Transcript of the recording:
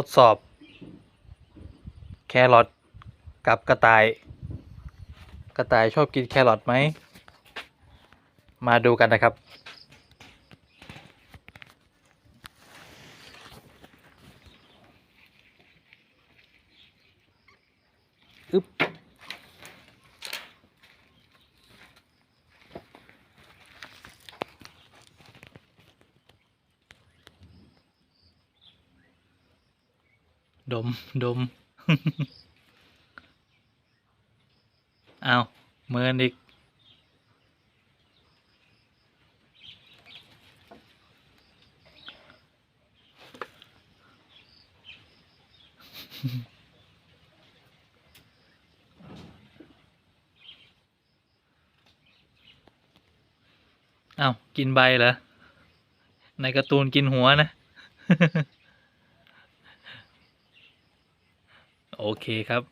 ทดสอบ แครอทกับกระต่าย กระต่ายชอบกินแครอทไหม มาดูกันนะครับ อึ๊บ ดมดม เอาเมินอีก เอากินใบเหรอ ในการ์ตูนกินหัวนะ โอเคครับ